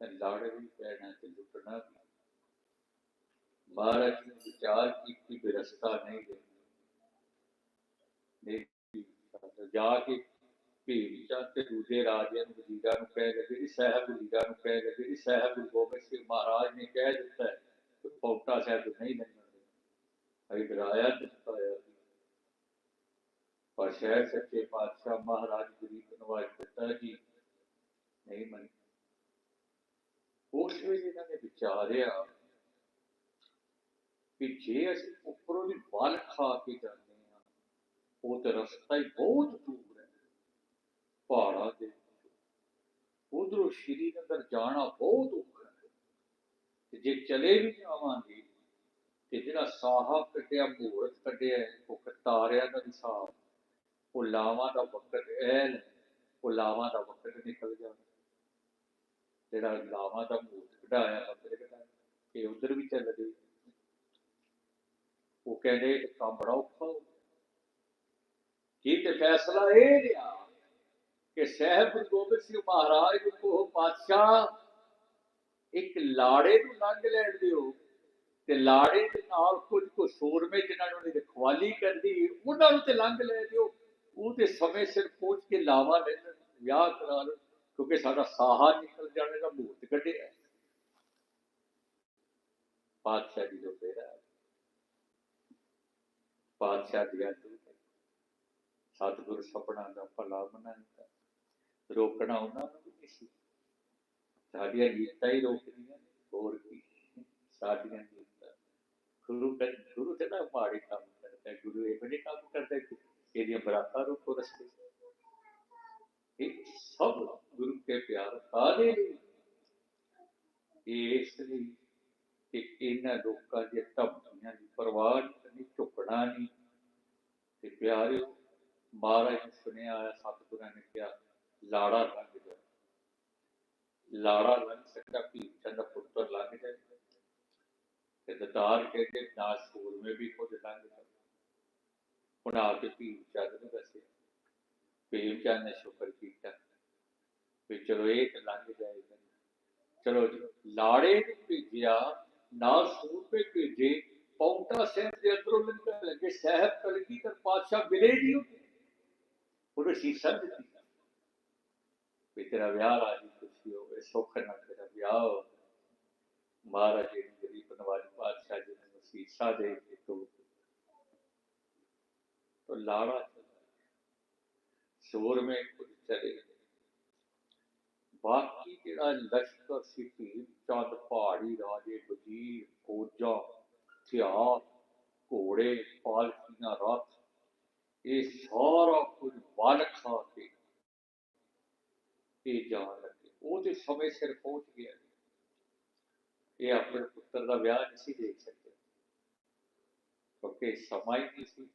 ਤੇ ਲੜ ਵੀ ਪੈਣਾ ਤੇ ਲੁੱਟਣਾ ਵੀ ਮਹਾਰਾਜ ਨੇ ਵਿਚਾਰ ਕੀਤੀ ਵੀ ਰਸਤਾ ਨਹੀਂ ਦੇਣਾ ਨਹੀਂ ਜਾ ਕੇ ਭੀਮ ਚੰਦ ਤੇ ਦੂਜੇ ਰਾਜਿਆਂ ਨੂੰ ਵਜ਼ੀਰਾਂ ਨੂੰ ਕਹਿ ਗਏ ਜਿਹੜੀ ਸਾਹਿਬ ਵਜ਼ੀਰਾਂ ਨੂੰ ਕਹਿ ਗਏ ਜਿਹੜੀ ਸਾਹਿਬ ਗੁਰੂ ਗੋਬਿੰਦ ਸਿੰਘ ਮਹਾਰਾਜ ਨੇ ਕਹਿ ਦਿੱਤਾ ਹੈ ਕਿ ਪੌਂਟਾ ਸਾਹਿਬ ਨਹੀਂ ਲੰਘਣਾ ਅਈ ਡਰਾਇਆ ਦਿੱਤਾ ਹੈ ਪਰ ਸ਼ਹਿਰ ਸੱਚੇ ਪਾਤਸ਼ਾਹ ਮਹਾਰਾਜ ਗਰੀਬ ਨਵਾਜ ਦਿੱਤਾ ਜੀ ਨਹੀਂ ਮੰਨ ਉਸ ਵੇਲੇ ਇਹਨਾਂ ਨੇ ਵਿਚਾਰਿਆ ਕਿ ਜੇ ਅਸੀਂ ਉੱਪਰੋਂ ਦੀ ਵੱਲ ਖਾ ਕੇ ਜਾਂਦੇ ਹਾਂ ਉਹ ਤੇ ਰਸਤਾ ਹੀ ਬਹੁਤ ਦੂਰ ਹੈ। ਪਹਾੜਾਂ ਦੇ ਉਧਰੋਂ ਸ਼੍ਰੀਨਗਰ ਜਾਣਾ ਬਹੁਤ ਔਖਾ ਹੈ। ਤੇ ਜੇ ਚਲੇ ਵੀ ਜਾਵਾਂਗੇ ਤੇ ਜਿਹੜਾ ਸਾਹਾ ਕੱਟਿਆ ਮੂਰਤ ਕੱਢਿਆ ਹੈ, ਉਹ ਕਤਾਰਿਆਂ ਦਾ ਹਿਸਾਬ ਉਹ ਲਾਵਾਂ ਦਾ ਵਕਤ ਐਨ ਉਹ ਲਾਵਾਂ ਦਾ ਵਕਤ ਨਿਕਲ ਜਾਂਦਾ। ਜਿਹੜਾ ਲਾਵਾਂ ਦਾ ਮੂਰਤ ਕਢਾਇਆ ਮੰਦਰ ਕਢਾਇਆ ਇਹ ਉਧਰ ਵੀ ਚੱਲ ਗਈ। ਉਹ ਕਹਿੰਦੇ ਕੰਮ ਬੜਾ ਔਖਾ ਹੋ ਗਿਆ। ਤੇ ਫੈਸਲਾ ਇਹ ਲਿਆ ਕਿ ਸਾਹਿਬ ਗੋਬਿੰਦ ਸਿੰਘ ਮਹਾਰਾਜ ਨੂੰ ਪਾਤਸ਼ਾਹ ਇੱਕ ਲਾੜੇ ਨੂੰ ਲੰਘ ਲੈਣ ਦਿਓ, ਤੇ ਲਾੜੇ ਦੇ ਨਾਲ ਕੁਝ ਕੁ ਸੂਰਮੇ ਜਿਨ੍ਹਾਂ ਨੂੰ ਰਖਵਾਲੀ ਕਰਦੀ ਉਹਨਾਂ ਨੂੰ ਤੇ ਲੰਘ ਲੈ ਦਿਓ। ਉਹ ਤੇ ਸਮੇਂ ਸਿਰ ਪਹੁੰਚ ਕੇ ਲਾਵਾ ਲੈਣ, ਵਿਆਹ ਕਰਾ ਲੈਣ ਕਿਉਂਕਿ ਸਾਡਾ ਸਾਹਾ ਨਿਕਲ ਜਾਣੇ ਦਾ ਮੂਰਤ ਕੱਢਿਆ। ਪਾਤਸ਼ਾਹ ਜੀ ਜੋ ਫੇਰਾ ਪਾਤਸ਼ਾਹ ਦੀ ਸਤਿਗੁਰ ਸਪਨਾ ਦਾ ਭਲਾ ਮਨਾਉਂਦਾ ਰੋਕਣਾ ਉਹਨਾਂ ਨੂੰ ਨਹੀਂ ਸੀ। ਸਾਡੀਆਂ ਗੀਤਾਂ ਹੀ ਰੋਕਦੀਆਂ ਹੋਰ ਕੀ। ਸਾਡੀਆਂ ਗੀਤਾਂ ਗੁਰੂ ਕਰ ਗੁਰੂ ਤੇ ਨਾ ਮਾੜੇ ਕੰਮ ਕਰਦਾ ਹੈ, ਗੁਰੂ ਇਹੋ ਜਿਹੇ ਕੰਮ ਕਰਦਾ ਇਹਦੀਆਂ ਬਰਾਤਾਂ ਰੋਕੋ ਰਸਤੇ। ਇਹ ਸਭ ਗੁਰੂ ਕੇ ਪਿਆਰ ਕਾਦੇ ਲਈ ਇਸ ਲਈ ਕਿ ਇਹਨਾਂ ਲੋਕਾਂ ਦੇ ਧਮਕੀਆਂ ਦੀ ਪਰਵਾਹ ਨਹੀਂ, ਝੁਕਣਾ ਨਹੀਂ। ਤੇ ਪਿਆਰਿਓ, ਮਹਾਰਾਜ ਸੁਣਿਆ ਹੈ ਸਤਿਗੁਰਾਂ ਨੇ ਕਿਹਾ, ਲਾੜਾ ਲੰਘ ਜਾ। ਲਾੜਾ ਲੰਘ ਸਕਦਾ ਭੀਮ ਚੰਦ ਪੁੱਤਰ ਲੰਘ ਜਾਏ। ਤੇ ਦਤਾਰ ਕਹਿੰਦੇ ਨਾ ਸੂਰਮੇ ਵੀ ਕੁਝ ਲੰਘ ਜਾ ਹੁਣ ਆ ਕੇ ਭੀਮ ਚੰਦ ਨੂੰ ਦੱਸਿਆ। हिलचा नशो पर कीता भी चलो एक लंघ जाएगा चलो लाड़े भेजिया ना स्वरूपे भेजे पौंटा सिंह के अंदरों निकल लगे साहब कलगी कर पातशाह मिले नहीं उन्हें शीशा दी भी तेरा विह राज़ी खुशी हो गए सुख ना तेरा विह हो। महाराज जी गरीब नवाज़ पातशाह जी ने शीशा दे तो, तो लाड़ा शोर में कुछ चले ਬਾਕੀ ਜਿਹੜਾ ਲਸ਼ਕਰ ਸੀ ਭੀਮ ਚੰਦ ਪਹਾੜੀ ਰਾਜੇ ਵਜ਼ੀਰ ਫੌਜਾਂ ਹਥਿਆਰ ਘੋੜੇ ਪਾਲਕੀਆਂ ਰੱਥ ਇਹ ਸਾਰਾ ਕੁਝ ਵੱਲ ਖਾ ਕੇ ਇਹ ਜਾਣ ਲੱਗੇ ਉਹ ਤੇ ਸਮੇਂ ਸਿਰ ਪਹੁੰਚ ਗਿਆ ਇਹ ਆਪਣੇ ਪੁੱਤਰ ਦਾ ਵਿਆਹ ਨਹੀਂ ਸੀ ਦੇਖ ਸਕਦੇ ਕਿਉਂਕਿ ਸਮਾਂ ਹੀ ਨਹੀਂ ਸੀ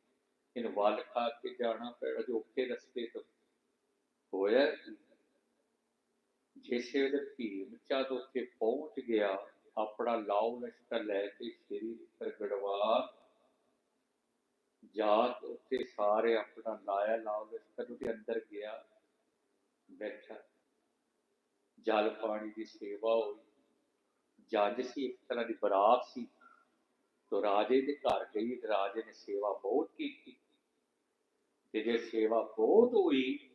ਇਹਨੂੰ ਵੱਲ ਖਾ ਕੇ ਜਾਣਾ ਪੈਣਾ, ਜੋ ਔਖੇ ਰਸਤੇ ਤੋਂ ਹੋਇਆ ਕੀ? ਜਿਸ ਵੇਲੇ ਭੀਮ ਚੰਦ ਉੱਥੇ ਪਹੁੰਚ ਗਿਆ, ਆਪਣਾ ਲਾਉ ਲਸ਼ਕਰ ਲੈ ਕੇ ਸ਼੍ਰੀ ਪ੍ਰਗੜਵਾ ਜਾ ਉੱਥੇ ਸਾਰੇ ਆਪਣਾ ਲਾਇਆ ਲਾਉ ਲਸ਼ਕਰ ਉਹਦੇ ਅੰਦਰ ਗਿਆ। ਬੈਠਾ ਜਲ ਪਾਣੀ ਦੀ ਸੇਵਾ ਹੋਈ। ਜੱਜ ਸੀ ਇੱਕ ਤਰ੍ਹਾਂ ਦੀ ਬਰਾਤ ਸੀ। ਤੋ ਰਾਜੇ ਦੇ ਘਰ ਗਈ ਤੇ ਰਾਜੇ ਨੇ ਸੇਵਾ ਬਹੁਤ ਕੀਤੀ। ਤੇ ਜੇ ਸੇਵਾ ਬਹੁਤ ਹੋਈ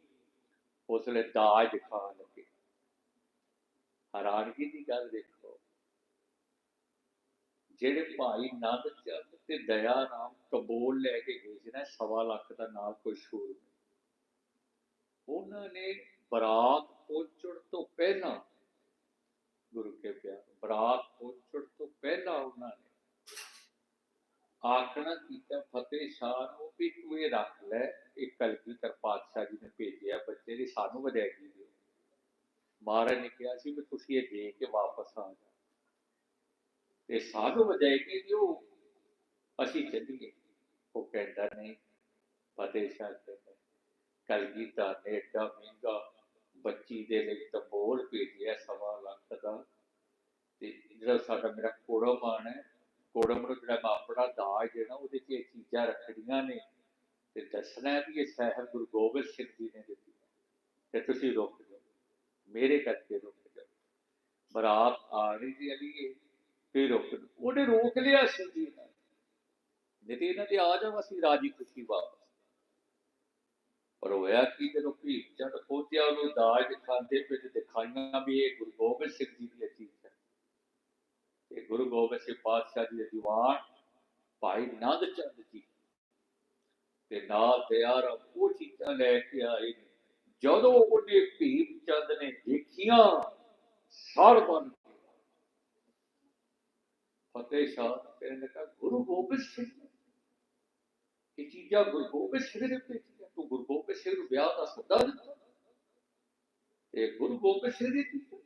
ਉਸ ਵੇਲੇ ਦਾਜ ਦਿਖਾਉਣ ਲੱਗੇ। ਹੈਰਾਨਗੀ ਦੀ ਗੱਲ ਦੇਖੋ। ਜਿਹੜੇ ਭਾਈ ਨੰਦ ਚੰਦ ਤੇ ਦਇਆ ਰਾਮ ਕਬੂਲ ਲੈ ਕੇ ਗਏ ਸੀ ਨਾ, ਸਵਾ ਲੱਖ ਦਾ ਨਾਲ ਕੋਈ ਸ਼ੂਰ ਉਹਨਾਂ ਨੇ ਬਰਾਤ ਪਹੁੰਚਣ ਤੋਂ ਪਹਿਲਾਂ, ਗੁਰੂ ਕੇ ਪਿਆਰ, ਬਰਾਤ ਪਹੁੰਚਣ ਤੋਂ ਪਹਿਲਾਂ ਉਹਨਾਂ ਨੇ ਆਖਣਾ ਕੀਤਾ, ਫਤਿਹ ਸ਼ਾਹ ਨੂੰ ਵੀ ਤੂੰ ਇਹ ਰੱਖ ਲੈ ਇਹ ਕਲਗੀਧਰ ਪਾਤਸ਼ਾਹ ਜੀ ਨੇ ਭੇਜਿਆ, ਬੱਚੇ ਦੀ ਸਾਨੂੰ ਵਧਾਈ ਦਿਓ। ਮਹਾਰਾਜ ਨੇ ਕਿਹਾ ਸੀ ਵੀ ਤੁਸੀਂ ਇਹ ਦੇ ਕੇ ਵਾਪਸ ਆ ਜਾਓ। ਤੇ ਸਾਨੂੰ ਵਧਾਈ ਦਿਓ, ਅਸੀਂ ਚੱਲੀਏ। ਉਹ ਕਹਿੰਦਾ, ਨਹੀਂ, ਫਤਿਹ ਸ਼ਾਹ ਕਹਿੰਦਾ ਕਲਗੀਧਰ ਨੇ ਏਡਾ ਮਹਿੰਗਾ ਬੱਚੀ ਦੇ ਲਈ ਤਾਂ ਬੋਲ ਭੇਜਿਆ ਸਵਾ ਲੱਖ ਦਾ। ਤੇ ਜਿਹੜਾ ਸਾਡਾ ਮੇਰਾ ਕੋੜਮ ਆਣ ਹੈ, ਕੋੜਮ ਨੂੰ ਜਿਹੜਾ ਮੈਂ ਆਪਣਾ ਦਾਜ ਦੇਣਾ, ਉਹਦੇ 'ਚ ਇਹ ਚੀਜ਼ਾਂ ਰੱਖੜੀਆਂ ਨੇ। ਤੇ ਦੱਸਣਾ ਵੀ ਇਹ ਸਾਹਿਬ ਗੁਰੂ ਗੋਬਿੰਦ ਸਿੰਘ ਜੀ ਨੇ ਦਿੱਤੀ ਤੇ ਤੁਸੀਂ ਰੁਕ ਜਾਓ। ਮੇਰੇ ਕਰਕੇ ਰੁਕ ਜਾਓ। ਬਰਾਤ ਆ ਰਹੀ ਸੀ ਅਲੀਏ ਫਿਰ ਰੁਕ ਉਹਨੇ ਰੋਕ ਲਿਆ ਸੀ ਜੀ ਨੇ। ਤੇ ਇਹਨਾਂ ਦੇ ਆ ਜਾਵਾ ਸੀ ਰਾਜੀ ਖੁਸ਼ੀ ਵਾਪਸ। ਪਰ ਹੋਇਆ ਕਿ ਜਦੋਂ ਭੀਖ ਚੰਦ ਪਹੁੰਚਿਆ, ਉਹਨੂੰ ਦਾਜ ਖਾਂਦੇ ਪਏ ਤੇ ਦਿਖਾਈਆਂ ਵੀ ਇਹ ਗੁਰੂ ਗੋਬਿੰਦ ਸਿੰਘ ਜੀ ਦੀ ਚੀਜ਼ ਹੈ। ਤੇ ਗੁਰੂ ਗੋਬਿੰਦ ਸਿੰਘ ਪਾਤਸ਼ਾਹ ਜੀ ਦੇ ਦੀਵਾਨ ਭਾਈ ਨੰਦ ਚੰਦ ਜੀ ਤੇ ਨਾਲ ਤਿਆਰ ਉਹ ਚੀਜ਼ਾਂ ਲੈ ਕੇ ਆਏ ਨੇ। ਜਦੋਂ ਉਹਨੇ ਭੀਮ ਚੰਦ ਨੇ ਦੇਖੀਆਂ ਸਰ ਬਨ ਫਤਿਹ ਸ਼ਾਹ ਕਹਿੰਦੇ ਕਾ ਗੁਰੂ ਗੋਬਿੰਦ ਸਿੰਘ ਨੇ ਇਹ ਚੀਜ਼ਾਂ ਗੁਰੂ ਗੋਬਿੰਦ ਸਿੰਘ ਨੇ ਭੇਜੀਆਂ। ਤੂੰ ਗੁਰੂ ਗੋਬਿੰਦ ਸਿੰਘ ਨੂੰ ਵਿਆਹ ਦਾ ਸੱਦਾ ਦਿੱਤਾ। ਇਹ ਗੁਰੂ ਗੋਬਿੰਦ ਸਿੰਘ ਦੀ ਚੀਜ਼ਾਂ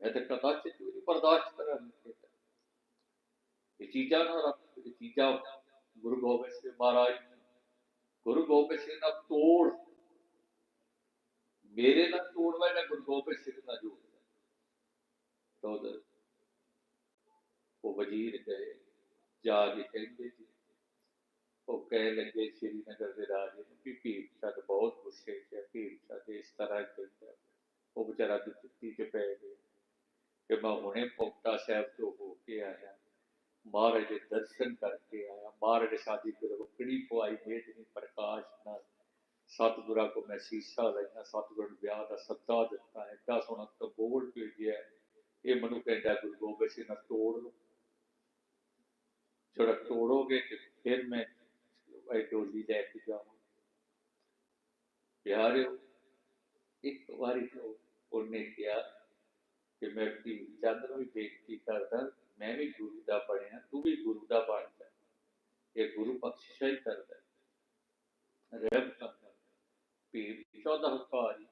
ਮੈਂ ਤਾਂ ਕਥਾ ਚ ਚੋਰੀ ਬਰਦਾਸ਼ਤ ਕਰਾਂ ਇਹ ਚੀਜ਼ਾਂ ਨਾ ਰੱਖ ਚੀਜ਼ਾਂ ਗੁਰੂ ਗੋਬਿੰਦ ਸਿੰਘ ਮਹਾਰਾਜ ਗੁਰੂ ਗੋਬਿੰਦ ਸਿੰਘ ਦਾ ਤੋੜ ਮੇਰੇ ਨਾਲ ਤੋੜ ਵਾਲਾ ਗੁਰੂ ਗੋਬਿੰਦ ਸਿੰਘ ਨਾਲ ਜੋੜਦਾ ਤੋਦ ਉਹ ਵਜ਼ੀਰ ਗਏ ਜਾ ਕੇ ਕਹਿੰਦੇ ਜੀ ਉਹ ਕਹਿ ਲੱਗੇ ਸ਼੍ਰੀਨਗਰ ਦੇ ਰਾਜੇ ਨੂੰ ਕਿ ਭੀਮ ਚੰਦ ਬਹੁਤ ਗੁੱਸੇ 'ਚ ਹੈ ਭੀਮ ਚੰਦ ਇਸ ਤਰ੍ਹਾਂ ਕਹਿੰਦਾ ਉਹ ਵਿਚਾਰਾ ਦੁੱਤੀ 'ਚ ਪੈ ਗਿਆ ਕਿ ਮੈਂ ਹੁਣੇ ਪੌਂਟਾ ਸਾਹਿਬ ਤੋਂ ਹੋ ਕੇ ਆਇਆ ਮਹਾਰਾਜ ਦੇ ਦਰਸ਼ਨ ਕਰਕੇ ਆਇਆ। ਮਹਾਰਾਜ ਸਾਡੀ ਗੁਰਬਖੜੀ ਪਵਾਈ ਮੇਦਨੀ ਪ੍ਰਕਾਸ਼ ਨਾਲ ਸਤਿਗੁਰਾਂ ਕੋ ਮੈਂ ਸੀਸਾ ਲੈਣਾ ਸਤਿਗੁਰ ਨੂੰ ਵਿਆਹ ਦਾ ਸੱਦਾ ਦਿੱਤਾ ਐਡਾ ਸੋਹਣਾ ਕਬੂਲ ਭੇਜਿਆ ਇਹ ਮੈਨੂੰ ਕਹਿੰਦਾ, ਗੁਰੂ ਗੋਬਿੰਦ ਸਿੰਘ ਨਾਲ ਤੋੜ। ਲਓ ਜਿਹੜਾ ਤੋੜੋਗੇ ਤੇ ਫਿਰ ਮੈਂ ਇਹ ਡੋਲੀ ਲੈ ਕੇ ਜਾਵਾਂ ਪਿਆਰਿਓ, ਇੱਕ ਵਾਰੀ ਉਹਨੇ ਕਿਹਾ ਕਿ ਮੈਂ ਵੀ ਚੰਦ ਨੂੰ ਵੀ ਬੇਨਤੀ ਕਰਦਾ ਮੈਂ ਵੀ ਗੁਰੂ ਦਾ ਬਣਿਆ, ਤੂੰ ਵੀ ਗੁਰੂ ਦਾ ਬਣ ਜਾ। ਇਹ ਗੁਰੂ ਬਖਸ਼ਿਸ਼ ਹੀ ਕਰਦਾ ਰਹਿਮ ਕਰਦਾ ਪੀਰ ਚੌਦਾ ਹਕਾਰੀ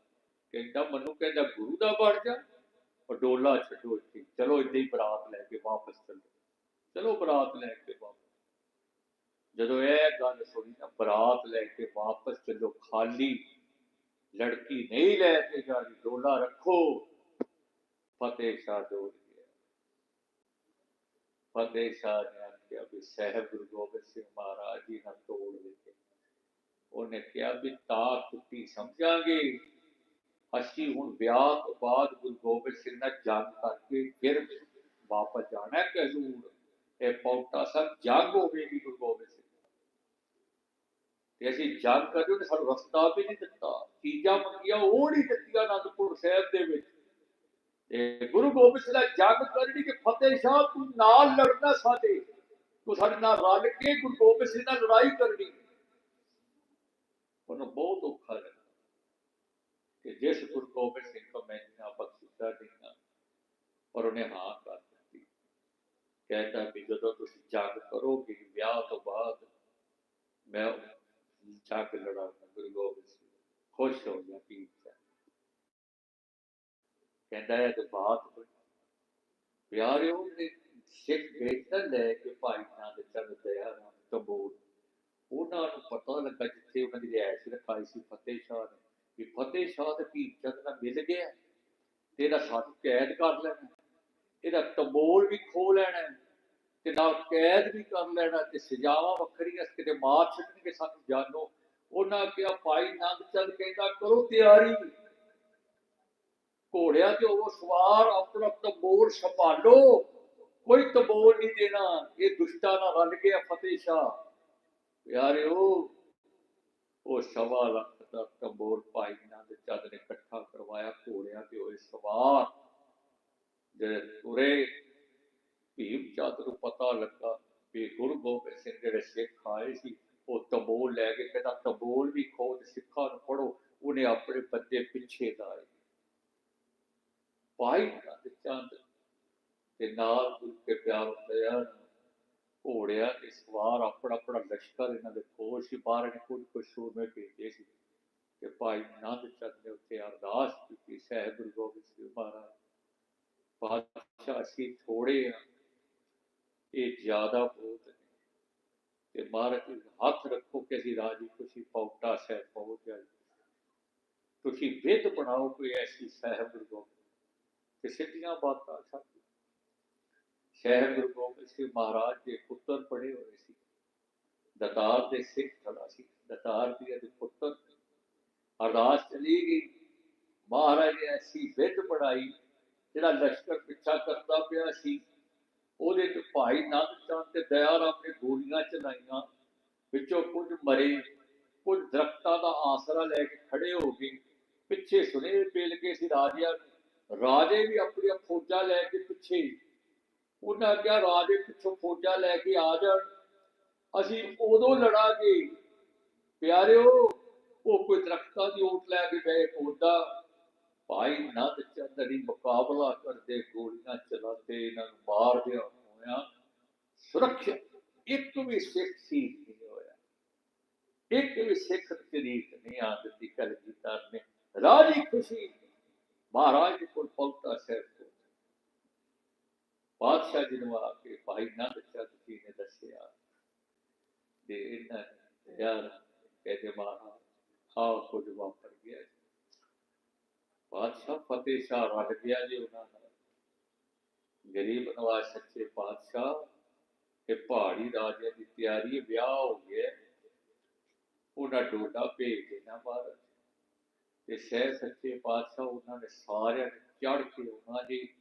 ਕਹਿੰਦਾ, ਮੈਨੂੰ ਕਹਿੰਦਾ, ਗੁਰੂ ਦਾ ਬਣ ਜਾ। ਡੋਲਾ ਛੱਡੋ ਇੱਥੇ। ਚਲੋ ਇੱਦਾਂ ਹੀ ਬਰਾਤ ਲੈ ਕੇ ਵਾਪਸ ਚੱਲੋ। ਚਲੋ ਬਰਾਤ ਲੈ ਕੇ ਵਾਪਸ। ਜਦੋਂ ਇਹ ਗੱਲ ਸੁਣੀ ਤਾਂ ਬਰਾਤ ਲੈ ਕੇ ਵਾਪਸ ਚੱਲੋ। ਖਾਲੀ ਲੜਕੀ ਨਹੀਂ ਲੈ ਕੇ ਜਾਣੀ ਡੋਲਾ ਰੱਖੋ। ਫਤਿਹ ਸ਼ਾਹ ਦੌੜ ਫਤਿਹ ਸ਼ਾਹ ਨੇ ਆਖਿਆ ਵੀ ਸਹਿਬ ਗੁਰੂ ਗੋਬਿੰਦ ਸਿੰਘ ਮਹਾਰਾਜ ਜੀ ਨਾਲ ਤੋੜ ਦਿੱਤੇ। ਉਹਨੇ ਕਿਹਾ ਵੀ ਤਾਂ ਟੁੱਟੀ, ਸਮਝਾਂਗੇ? ਅਸੀਂ ਹੁਣ ਵਿਆਹ ਤੋਂ ਬਾਅਦ ਗੁਰੂ ਗੋਬਿੰਦ ਸਿੰਘ ਨਾਲ ਜੰਗ ਕਰਕੇ ਫਿਰ ਵਾਪਸ ਜਾਣਾ ਹੈ ਕਿ ਹਜ਼ੂਰ ਇਹ ਪੌਂਟਾ ਸਾਹਿਬ ਜੰਗ ਹੋਵੇਗੀ ਗੁਰੂ ਗੋਬਿੰਦ ਸਿੰਘ ਤੇ ਅਸੀਂ ਜੰਗ ਕਰਦੇ ਉਹਨੇ ਸਾਨੂੰ ਰਸਤਾ ਵੀ ਨਹੀਂ ਦਿੱਤਾ। ਚੀਜ਼ਾਂ ਮੰਗੀਆਂ, ਉਹ ਨਹੀਂ ਦਿੱਤੀਆਂ ਅਨੰਦਪੁਰ ਸਾਹਿਬ ਦੇ ਵਿੱਚ। ਗੁਰੂ ਗੋਬਿੰਦ ਸਿੰਘ ਨਾਲ ਜੰਗ ਕਰਨੀ ਕਿ ਫਤਿਹ ਸ਼ਾਹ, ਤੂੰ ਨਾਲ ਲੜਨਾ ਸਾਡੇ। ਤੂੰ ਸਾਡੇ ਨਾਲ ਰਲ ਕੇ ਗੁਰੂ ਗੋਬਿੰਦ ਸਿੰਘ ਨਾਲ ਲੜਾਈ ਕਰਨੀ। ਉਹਨੂੰ ਬਹੁਤ ਔਖਾ ਲੱਗਾ ਕਿ ਜਿਸ ਗੁਰੂ ਗੋਬਿੰਦ ਸਿੰਘ ਕੋ ਮੈਂ ਨਾ ਬਖਸ਼ਿਸ਼ਾ ਦੇਣਾ ਪਰ ਉਹਨੇ ਹਾਂ ਕਰ ਦਿੱਤੀ। ਕਹਿੰਦਾ ਵੀ ਜਦੋਂ ਤੁਸੀਂ ਜੰਗ ਕਰੋਗੇ ਵਿਆਹ ਤੋਂ ਬਾਅਦ, ਮੈਂ ਜੰਗ ਲੜਾਂਗਾ ਗੁਰੂ ਗੋਬਿੰਦ ਸਿੰਘ ਖੁਸ਼ ਹੋ ਗਿਆ ਪੀਰ। ਕਹਿੰਦਾ ਹੈ ਤੇ ਬਾਤ ਬਣੀ ਪਿਆਰਿਓ ਨੇ ਸਿੱਖ ਵੇਚਣ ਲੈ ਕੇ ਭਾਈ ਨਾਨਕ ਚੰਦ ਦਇਆ ਰਾਮ ਉਹਨਾਂ ਨੂੰ ਪਤਾ ਲੱਗਾ ਜਿੱਥੇ ਉਹਨਾਂ ਦੀ ਰਿਹਾਇਸ਼ ਰਖਾਈ ਸੀ ਫਤਿਹ ਸ਼ਾਹ ਨੇ। ਕਿ ਫਤਿਹ ਸ਼ਾਹ ਤੇ ਭੀਮ ਚੰਦ ਨਾਲ ਮਿਲ ਗਿਆ। ਤੇ ਇਹਦਾ ਸਾਨੂੰ ਕੈਦ ਕਰ ਲੈਣਾ। ਇਹਦਾ ਤਬੋਲ ਵੀ ਖੋ ਲੈਣਾ। ਤੇ ਨਾਲ ਕੈਦ ਵੀ ਕਰ ਲੈਣਾ। ਤੇ ਸਜ਼ਾਵਾਂ ਵੱਖਰੀਆਂ ਕਿਤੇ ਮਾਰ ਛੱਡਣਗੇ ਸਾਨੂੰ ਜਾਨੋ। ਉਹਨਾਂ ਕਿਹਾ, ਭਾਈ ਨੰਦ ਚੰਦ ਕਹਿੰਦਾ, ਕਰੋ ਤਿਆਰੀ। ਘੋੜਿਆਂ ਤੇ ਉਹ ਸਵਾਰ ਆਪਣਾ ਤਬੋਰ ਸੰਭਾਲੋ। ਕੋਈ ਤਬੋਰ ਨਹੀਂ ਦੇਣਾ। ਇਹ ਦੁਸ਼ਟਾਂ ਨਾਲ ਰਲ ਗਿਆ ਫਤਿਹ ਸ਼ਾਹ। ਪਿਆਰਿਓ, ਉਹ ਸਵਾ ਲੱਖ ਦਾ ਤਬੋਰ ਭਾਈ ਨੰਦ ਚੰਦ ਨੇ ਇਕੱਠਾ ਕਰਵਾਇਆ ਘੋੜਿਆਂ ਤੇ ਹੋਏ ਸਵਾਰ। ਜਿਹੜੇ ਤੁਰੇ, ਭੀਮ ਚੰਦ ਨੂੰ ਪਤਾ ਲੱਗਾ ਵੀ ਗੁਰੂ ਗੋਬਿੰਦ ਸਿੰਘ ਜਿਹੜੇ ਸਿੱਖ ਆਏ ਸੀ, ਉਹ ਤਬੋਲ ਲੈ ਕੇ ਕਹਿੰਦਾ ਤਬੋਲ ਵੀ ਖੋ ਸਿੱਖਾਂ ਨੂੰ ਪੜੋ ਉਹਨੇ ਆਪਣੇ ਬੰਦੇ ਪਿੱਛੇ ਲਾਏ। ਭਾਈ ਨੰਦ ਚੰਦ ਤੇ ਨਾਲ ਗੁਰੂ ਕੇ ਪਿਆਰ ਦਇਆ ਘੋੜਿਆਂ ਤੇ ਸਵਾਰ ਆਪਣਾ ਆਪਣਾ ਲਸ਼ਕਰ ਇਹਨਾਂ ਦੇ ਕੋਲ ਸੀ। ਬਾਹਰ ਨੇ ਕੋਈ ਕੋਈ ਸੂਰਮੇ ਭੇਜੇ ਸੀ। ਤੇ ਭਾਈ ਨੰਦ ਚੰਦ ਨੇ ਉੱਥੇ ਅਰਦਾਸ ਕੀਤੀ ਸਹਿਬ ਗੁਰੂ ਗੋਬਿੰਦ ਸਿੰਘ ਮਹਾਰਾਜ, ਪਾਤਸ਼ਾਹ ਅਸੀਂ ਥੋੜੇ ਆ, ਇਹ ਜ਼ਿਆਦਾ ਬਹੁਤ ਨੇ। ਤੇ ਮਹਾਰਾਜ ਹੱਥ ਰੱਖੋ ਕਿ ਅਸੀਂ ਰਾਜੀ ਖੁਸ਼ੀ ਪੌਟਾ ਸਹਿਬ ਪਹੁੰਚ ਜਾਈਏ ਤੁਸੀਂ ਵਿਧ ਬਣਾਓ ਕੋਈ ਐਸੀ ਸਾਹਿਬ ਗੁਰੂ ਗੋਬਿੰਦ ਕਿ ਸਿੱਧੀਆਂ ਬਾਤਾਂ ਛੱਡ ਸ਼ਹਿਰ ਗੁਰੂ ਗੋਬਿੰਦ ਸਿੰਘ ਮਹਾਰਾਜ ਦੇ ਪੁੱਤਰ ਪੜੇ ਹੋਏ ਸੀ। ਦਤਾਰ ਦੇ ਸਿੱਖ ਥੜਾ ਸੀ। ਦਤਾਰ ਦੀ ਦੇ ਪੁੱਤਰ ਅਰਦਾਸ ਚਲੀ ਗਈ। ਮਹਾਰਾਜ ਨੇ ਐਸੀ ਵਿਧ ਪੜਾਈ ਜਿਹੜਾ ਲਸ਼ਕਰ ਪਿੱਛਾ ਕਰਦਾ ਪਿਆ ਸੀ। ਉਹਦੇ ਚ ਭਾਈ ਨੰਦ ਚੰਦ ਤੇ ਦਇਆ ਰਾਮ ਨੇ ਗੋਲੀਆਂ ਚਲਾਈਆਂ। ਵਿੱਚੋਂ ਕੁਝ ਮਰੇ, ਕੁਝ ਦਰਖਤਾਂ ਦਾ ਆਸਰਾ ਲੈ ਕੇ ਖੜੇ ਹੋ ਗਏ। ਪਿੱਛੇ ਸੁਨੇਹੇ ਪੇਲ ਕੇ ਸੀ ਰਾਜਿਆਂ ਨੂੰ। ਰਾਜੇ ਵੀ ਆਪਣੀਆਂ ਫੌਜਾਂ ਲੈ ਕੇ ਪਿੱਛੇ ਉਹਨਾਂ ਕਿਹਾ, ਰਾਜੇ, ਪਿੱਛੋਂ ਫੌਜਾਂ ਲੈ ਕੇ ਆ ਜਾਣ। ਅਸੀਂ ਉਦੋਂ ਲੜਾਂਗੇ। ਪਿਆਰਿਓ, ਉਹ ਕੋਈ ਦਰਖਤਾਂ ਦੀ ਓਟ ਲੈ ਕੇ ਗਏ ਪੌਦਾ ਭਾਈ ਨੰਦ ਚੰਦੜੀ ਮੁਕਾਬਲਾ ਕਰਦੇ, ਗੋਲੀਆਂ ਚਲਾਉਂਦੇ, ਇਹਨਾਂ ਨੂੰ ਮਾਰਦੇ ਹੋਇਆ ਸੁਰੱਖਿਆ ਇੱਕ ਵੀ ਸਿੱਖ ਸੀ ਨਹੀਂ ਹੋਇਆ। ਇੱਕ ਵੀ ਸਿੱਖ ਤਰੀਕ ਨਹੀਂ ਆ ਦਿੱਤੀ, ਕਲਗੀਧਰ ਨੇ। ਰਾਜੀ ਖੁਸ਼ੀ ਮਹਾਰਾਜ ਦੇ ਕੋਲ ਪਹੁੰਚਾ ਸਾਹਿਬ ਤੋਂ ਬਾਦਸ਼ਾਹ ਜੀ ਨੂੰ ਆ ਕੇ ਭਾਈ ਨੰਦ ਚੰਦ ਜੀ ਨੇ ਦੱਸਿਆ ਤੇ ਇਹਨਾਂ ਯਾਰ ਕਹਿੰਦੇ ਮਹਾਰਾਜ ਆਹ ਕੁਝ ਵਾਪਰ ਗਿਆ ਜੀ। ਬਾਦਸ਼ਾਹ ਫਤਿਹ ਸ਼ਾਹ ਰਲ ਗਿਆ ਜੀ ਉਹਨਾਂ ਨਾਲ ਗਰੀਬ ਨਵਾਜ਼ ਸੱਚੇ ਪਾਤਸ਼ਾਹ ਤੇ ਪਹਾੜੀ ਰਾਜੇ ਦੀ ਤਿਆਰੀ ਵਿਆਹ ਹੋ ਗਿਆ ਹੈ। ਉਹਨਾਂ ਡੋਡਾ ਭੇਜ ਦੇਣਾ ਬਾਹਰ ਤੇ ਸ਼ਹਿ ਸੱਚੇ ਪਾਤਸ਼ਾਹ ਉਹਨਾਂ ਨੇ ਸਾਰਿਆਂ ਨੇ ਚੜ ਕੇ ਉਹਨਾਂ ਦੀ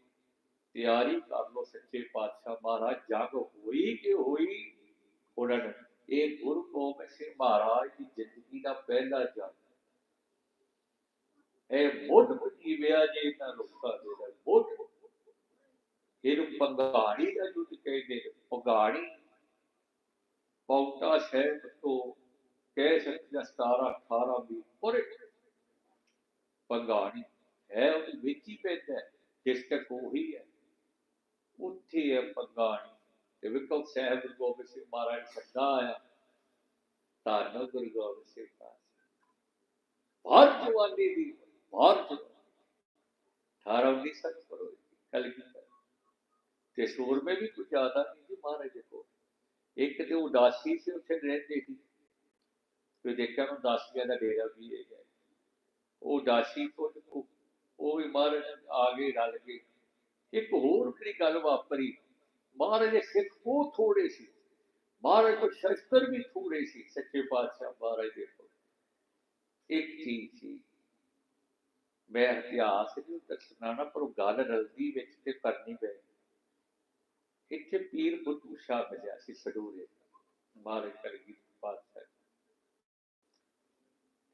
ਤਿਆਰੀ ਕਰ ਲੋ ਸੱਚੇ ਪਾਤਸ਼ਾਹ ਮਹਾਰਾਜ ਜਗ ਹੋਈ ਕਿ ਹੋਈ ਉਹਨਾਂ ਨੇ। ਇਹ ਗੁਰੂ ਗੋਬਿੰਦ ਸਿੰਘ ਮਹਾਰਾਜ ਦੀ ਜ਼ਿੰਦਗੀ ਦਾ ਪਹਿਲਾ ਜਗ। ਇਹ ਮੁੱਢ ਜੀਵਿਆ ਜੇ ਤਾਂ ਲੋਕਾਂ ਦੇ ਦਾ ਮੁੱਢ ਇਹਨੂੰ ਪੰਗਾਣੀ ਦਾ ਜੁੱਟ ਕਹਿੰਦੇ ਨੇ, ਪੰਗਾਣੀ। ਪੌਂਟਾ ਸਾਹਿਬ ਤੋਂ ਕਹਿ ਸਕਦੇ ਹਾਂ 17 18 ਵੀ ਪਰ। ਪੰਗਾਣੀ ਹੈ ਉਹ ਵਿੱਚ ਹੀ ਪੈਂਦਾ ਹੈ, ਉਹੀ ਹੈ। ਉੱਥੇ ਹੈ ਪੰਗਾਣੀ ਤੇ ਵਿਕਲ ਸਾਹਿਬ ਗੁਰੂ ਗੋਬਿੰਦ ਸਿੰਘ ਮਹਾਰਾਜ ਸੱਦਾ ਆਇਆ। ਧੰਨ ਗੁਰੂ ਗੋਬਿੰਦ ਸਿੰਘ ਪਾਤਸ਼ਾਹ ਹਰ ਜਵਾਨੀ ਦੀ ਹਰ 18 19 ਸਾਲ ਪਰ ਹੋਈ ਕਲ ਕੀ ਤੇ ਸੂਰਮੇ ਵੀ ਕੁਝ ਜ਼ਿਆਦਾ ਨਹੀਂ ਸੀ ਮਹਾਰਾਜ ਦੇ ਕੋਲ। ਇੱਕ ਤੇ ਉਦਾਸੀ ਸੀ ਉੱਥੇ ਰਹਿੰਦੇ ਸੀ। ਤੇ ਦੇਖਿਆ ਨੂੰ ਉਦਾਸੀਆਂ ਦਾ ਡੇਰਾ ਵੀ ਹੈ ਉਹ ਉਦਾਸੀ ਤੋਂ ਉਹ ਵੀ ਮਹਾਰਾਜ ਆ ਗਏ ਰਲ ਗਏ। ਇੱਕ ਹੋਰ ਕਿਹੜੀ ਗੱਲ ਵਾਪਰੀ, ਮਹਾਰਾਜ ਦੇ ਸਿੱਖ ਉਹ ਥੋੜੇ ਸੀ। ਮਹਾਰਾਜ ਕੋਲ ਸ਼ਸਤਰ ਵੀ ਥੋੜੇ ਸੀ, ਸੱਚੇ ਪਾਤਸ਼ਾਹ ਮਹਾਰਾਜ ਦੇ ਕੋਲ। ਇੱਕ ਚੀਜ਼ ਸੀ, ਮੈਂ ਇਤਿਹਾਸ ਨੂੰ ਦੱਸਣਾ ਨਾ, ਪਰ ਉਹ ਗੱਲ ਰਲਦੀ ਵਿੱਚ ਤੇ ਕਰਨੀ ਪਈ ਇੱਥੇ ਪੀਰ ਬੁੱਧੂ ਸ਼ਾਹ ਮਿਲਿਆ ਸੀ, ਸਡੂਰੇ, ਮਹਾਰਾਜ ਕਲਗੀ ਪਾਤਸ਼ਾਹ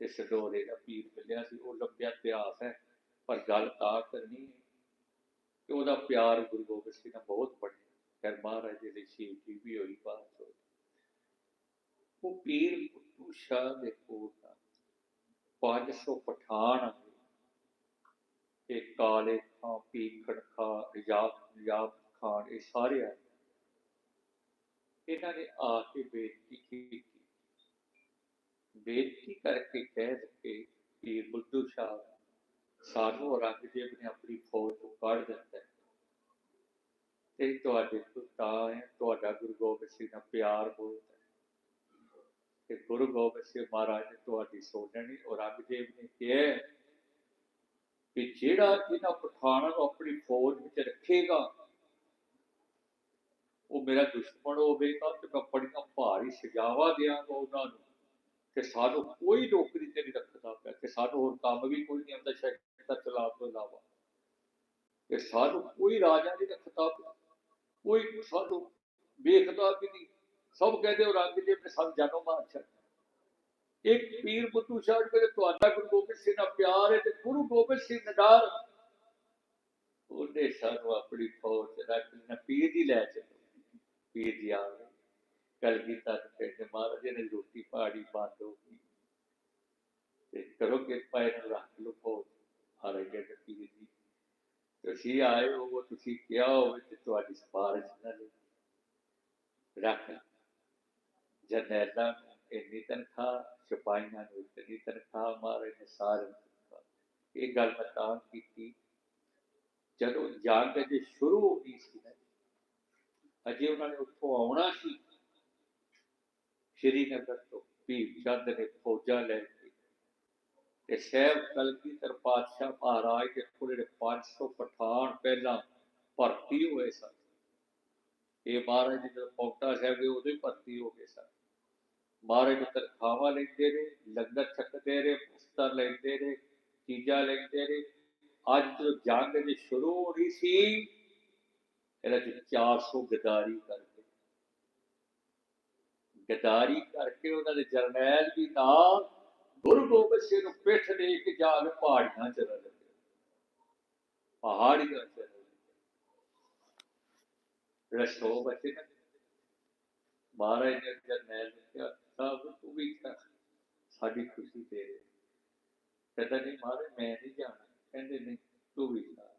ਤੇ ਸਡੋਰੇ ਦਾ ਪੀਰ ਮਿਲਿਆ ਸੀ, ਉਹ ਲੰਬਿਆ ਇਤਿਹਾਸ ਹੈ, ਪਰ ਗੱਲ ਤਾਂ ਕਰਨੀ ਹੈ ਕਿ ਉਹਦਾ ਪਿਆਰ ਗੁਰੂ ਗੋਬਿੰਦ ਸਿੰਘ ਨਾਲ ਬਹੁਤ ਬਣਿਆ ਫਿਰ ਮਹਾਰਾਜ ਦੇ ਲਈ ਸ਼ਹੀਦੀ ਵੀ ਹੋਈ ਬਾਤ ਹੋਈ। ਉਹ ਪੀਰ ਬੁੱਧੂ ਸ਼ਾਹ ਦੇ ਕੋਲ 500 ਪਠਾਨ ਆਏ ਕਾਲੇ ਖਾਂ ਪੀਖੜ ਖਾਂ ਰਿਜਾਬ ਰਿਜਾਬ ਖਾਨ, ਇਹ ਸਾਰੇ ਆਏ ਇਹਨਾਂ ਨੇ ਆ ਕੇ ਬੇਨਤੀ ਕੀਤੀ ਬੇਨਤੀ ਕਰਕੇ ਕਹਿ ਦਿੱਤੇ ਕਿ ਬੁੱਧੂ ਸ਼ਾਹ ਸਾਨੂੰ ਔਰੰਗਜ਼ੇਬ ਨੇ ਆਪਣੀ ਫੌਜ ਤੋਂ ਕੱਢ ਦਿੱਤਾ ਤੇ ਤੁਹਾਡੇ ਤੋਂ ਹੈ ਤੁਹਾਡਾ ਗੁਰੂ ਗੋਬਿੰਦ ਸਿੰਘ ਦਾ ਪਿਆਰ ਬਹੁਤ ਹੈ ਤੇ ਗੁਰੂ ਗੋਬਿੰਦ ਸਿੰਘ ਮਹਾਰਾਜ ਨੇ ਤੁਹਾਡੀ ਸੋਚਣੀ ਔਰੰਗਜ਼ੇਬ ਨੇ ਕਿਹਾ ਕਿ ਜਿਹੜਾ ਇਹਨਾਂ ਪਠਾਨਾਂ ਨੂੰ ਆਪਣੀ ਫੌਜ ਵਿੱਚ ਰੱਖੇਗਾ, ਉਹ ਮੇਰਾ ਦੁਸ਼ਮਣ ਹੋਵੇਗਾ ਤੇ ਮੈਂ ਬੜੀਆਂ ਭਾਰੀ ਸਜ਼ਾਵਾਂ ਦੇਵਾਂਗਾ ਉਹਨਾਂ ਨੂੰ। ਕਿ ਸਾਨੂੰ ਕੋਈ ਨੌਕਰੀ ਤੇ ਨਹੀਂ ਰੱਖਦਾ ਪਿਆ, ਕਿ ਸਾਨੂੰ ਹੋਰ ਕੰਮ ਵੀ ਕੋਈ ਨਹੀਂ ਆਉਂਦਾ, ਸ਼ਹਿਰ ਚਲਾਉਣ ਤੋਂ ਇਲਾਵਾ। ਕਿ ਸਾਨੂੰ ਕੋਈ ਰਾਜਾ ਨਹੀਂ ਰੱਖਦਾ ਪਿਆ, ਕੋਈ ਸਾਨੂੰ ਵੇਖਦਾ ਵੀ ਨਹੀਂ। ਸਭ ਕਹਿੰਦੇ ਔਰੰਗਜ਼ੇਬ ਨੇ ਸਾਨੂੰ ਜਾਨੋਂ ਮਾਰ ਛੱਡਿਆ ਇੱਕ ਪੀਰ ਬੁੱਧੂ ਸ਼ਾਹ ਜੀ ਕਹਿੰਦੇ, ਤੁਹਾਡਾ ਗੁਰੂ ਗੋਬਿੰਦ ਸਿੰਘ ਨਾਲ ਪਿਆਰ ਹੈ ਤੇ ਗੁਰੂ ਗੋਬਿੰਦ ਸਿੰਘ ਨਡਾਰ ਉਹਨੇ ਸਾਨੂੰ ਆਪਣੀ ਫੌਜ ਚ ਰੱਖ ਲਿਆ, ਪੀਰ ਦੀ ਲੈ ਚੱਲੋ। ਪੀਰ ਜੀ ਆ ਗਏ ਕਲਗੀਧਰ ਪਿੰਡ ਮਹਾਰਾਜ ਨੇ ਰੋਟੀ ਪਾੜੀ ਬੰਦ ਹੋ ਗਈ। ਤੇ ਕਰੋ ਕਿਰਪਾ ਇਹਨਾਂ ਰੱਖ ਲਓ ਫੌਜ। ਮਹਾਰਾਜ ਜੀ ਦੇ ਪੀਰ ਜੀ, ਤੁਸੀਂ ਆਏ ਹੋ, ਤੁਸੀਂ ਕਿਹਾ ਹੋਵੇ ਤੇ ਤੁਹਾਡੀ ਸਿਫਾਰਿਸ਼ ਨਾਲ ਰੱਖ ਜਰਨੈਲਾਂ ਨੂੰ ਇੰਨੀ ਤਨਖਾਹ, ਸਿਪਾਹੀਆਂ ਨੂੰ ਇੰਨੀ ਤਨਖਾਹ ਮਾਰੇ ਨੇ ਸਾਰੇ ਇਹ ਗੱਲ ਮੈਂ ਤਾਂ ਕੀਤੀ। ਜਦੋਂ ਜੰਗ ਅਜੇ ਸ਼ੁਰੂ ਹੋ ਗਈ ਸੀ ਅਜੇ ਉਹਨਾਂ ਨੇ ਉੱਥੋਂ ਆਉਣਾ ਸੀ। ਸ਼੍ਰੀਨਗਰ ਤੋਂ ਭੀਮ ਚੰਦ ਨੇ ਫੌਜਾਂ ਲੈ ਕੇ ਤੇ ਸਹਿਬ ਕਲਗੀਧਰ ਪਾਤਸ਼ਾਹ ਮਹਾਰਾਜ ਦੇ ਕੋਲ ਜਿਹੜੇ 500 ਪਠਾਨ ਪਹਿਲਾਂ ਭਰਤੀ ਹੋਏ ਸਨ। ਇਹ ਮਹਾਰਾਜ ਜਦੋਂ ਪੌਂਟਾ ਸਾਹਿਬ ਗਏ ਉਦੋਂ ਹੀ ਭਰਤੀ ਹੋ ਗਏ ਸਨ। ਮਹਾਰਾਜ ਤਨਖਾਹਾਂ ਲੈਂਦੇ ਨੇ ਲੰਗਰ ਛਕਦੇ ਨੇ ਪੁਸਤਰ ਲੈਂਦੇ ਨੇ ਚੀਜ਼ਾਂ ਲੈਂਦੇ ਨੇ ਅੱਜ ਤੋਂ ਜੰਗ ਜੇ ਸ਼ੁਰੂ ਹੋਣੀ ਸੀ, ਇਹਦੇ ਚ 400 ਗਦਾਰੀ ਕਰ ਗਦਾਰੀ ਕਰਕੇ ਉਹਨਾਂ ਦੇ ਜਰਨੈਲ ਵੀ ਨਾਲ ਗੁਰੂ ਗੋਬਿੰਦ ਸਿੰਘ ਨੂੰ ਪਿੱਠ ਦੇ ਕੇ ਜਾ ਕੇ ਪਹਾੜੀਆਂ ਚ ਲੱਗੇ ਪਹਾੜੀਆਂ ਚ ਰਹਿ ਲੱਗੇ ਨਾ, ਮਹਾਰਾਜ ਨੇ ਜਰਨੈਲ ਨੂੰ ਕਿਹਾ, ਸਾਹਿਬ, ਤੂੰ ਵੀ ਸਾਡੀ ਖੁਸ਼ੀ ਦੇ ਕਹਿੰਦਾ, ਨਹੀਂ ਮਹਾਰਾਜ, ਮੈਂ ਨਹੀਂ ਜਾਣਾ। ਕਹਿੰਦੇ, ਨਹੀਂ, ਤੂੰ ਵੀ ਜਾ।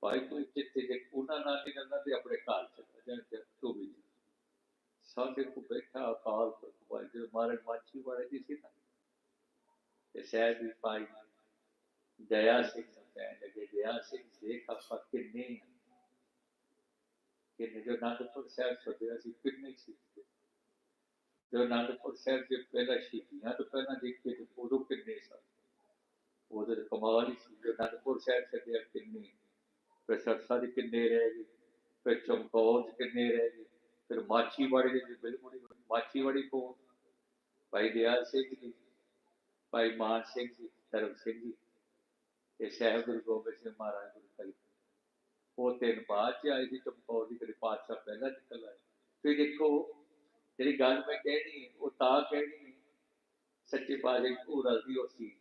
ਭਾਈ, ਤੂੰ ਜਿੱਥੇ ਜੇ ਉਹਨਾਂ ਨਾਲ ਨਹੀਂ ਕਰਨਾ ਤੇ ਆਪਣੇ ਘਰ ਚਲਾ ਜਾ ਤੂੰ ਵੀ ਜਾ। ਸਾਡੇ ਕੋ ਬੈਠਾ ਅਕਾਲ ਪੁਰਖ ਭਾਈ ਜੋ ਮਹਾਰਾਜ ਮਾਛੀ ਵਾਲੇ ਦੀ ਸੀ ਨਾ ਤੇ ਸ਼ਾਇਦ ਵੀ ਭਾਈ ਦਇਆ ਸਿੰਘ ਨੂੰ ਕਹਿਣ ਲੱਗੇ ਦਇਆ ਸਿੰਘ ਦੇਖ ਆਪਾਂ ਕਿੰਨੇ ਹਾਂ। ਕਿੰਨੇ ਜੋ ਅਨੰਦਪੁਰ ਸਾਹਿਬ ਛੱਡਿਆ ਸੀ ਕਿੰਨੇ ਸੀ ਜੋ ਅਨੰਦਪੁਰ ਸਾਹਿਬ ਦੇ ਪਹਿਲਾ ਸ਼ਹੀਦੀਆਂ ਤੋਂ ਪਹਿਲਾਂ ਦੇਖੀਏ ਤੇ ਉਦੋਂ ਕਿੰਨੇ ਸਨ ਉਹਦੇ ਤਾਂ ਕਮਾਲ ਹੀ ਸੀ ਜੋ ਅਨੰਦਪੁਰ ਸਾਹਿਬ ਛੱਡਿਆ ਕਿੰਨੇ ਫਿਰ ਸਰਸਾ ਦੇ ਕਿੰਨੇ ਰਹਿ ਗਏ ਫਿਰ ਚਮਕੌਰ ਦੇ ਕਿੰਨੇ ਰਹਿ ਗਏ ਫਿਰ ਮਾਛੀਵਾੜੀ ਦੇ ਬਿਲਕੁਲ ਹੀ ਮਾਛੀਵਾੜੀ ਕੋ ਭਾਈ ਦਿਆਲ ਸਿੰਘ ਜੀ, ਭਾਈ ਮਾਨ ਸਿੰਘ ਜੀ, ਧਰਮ ਸਿੰਘ ਜੀ ਇਹ ਸਾਹਿਬ ਗੁਰੂ ਗੋਬਿੰਦ ਸਿੰਘ ਮਹਾਰਾਜ ਗੁਰੂ ਕਲੀ ਉਹ ਤਿੰਨ ਬਾਅਦ ਚ ਆਏ ਸੀ ਚਮਕੌਰ ਦੀ ਕਦੇ ਪਾਤਸ਼ਾਹ ਪਹਿਲਾਂ ਨਿਕਲ ਆਏ। ਫਿਰ ਦੇਖੋ, ਜਿਹੜੀ ਗੱਲ ਮੈਂ ਕਹਿਣੀ ਉਹ ਤਾਂ ਕਹਿਣੀ ਸੱਚੇ ਪਾਤਸ਼ਾਹ ਉਹ ਰਲਦੀ ਉਹ ਸੀ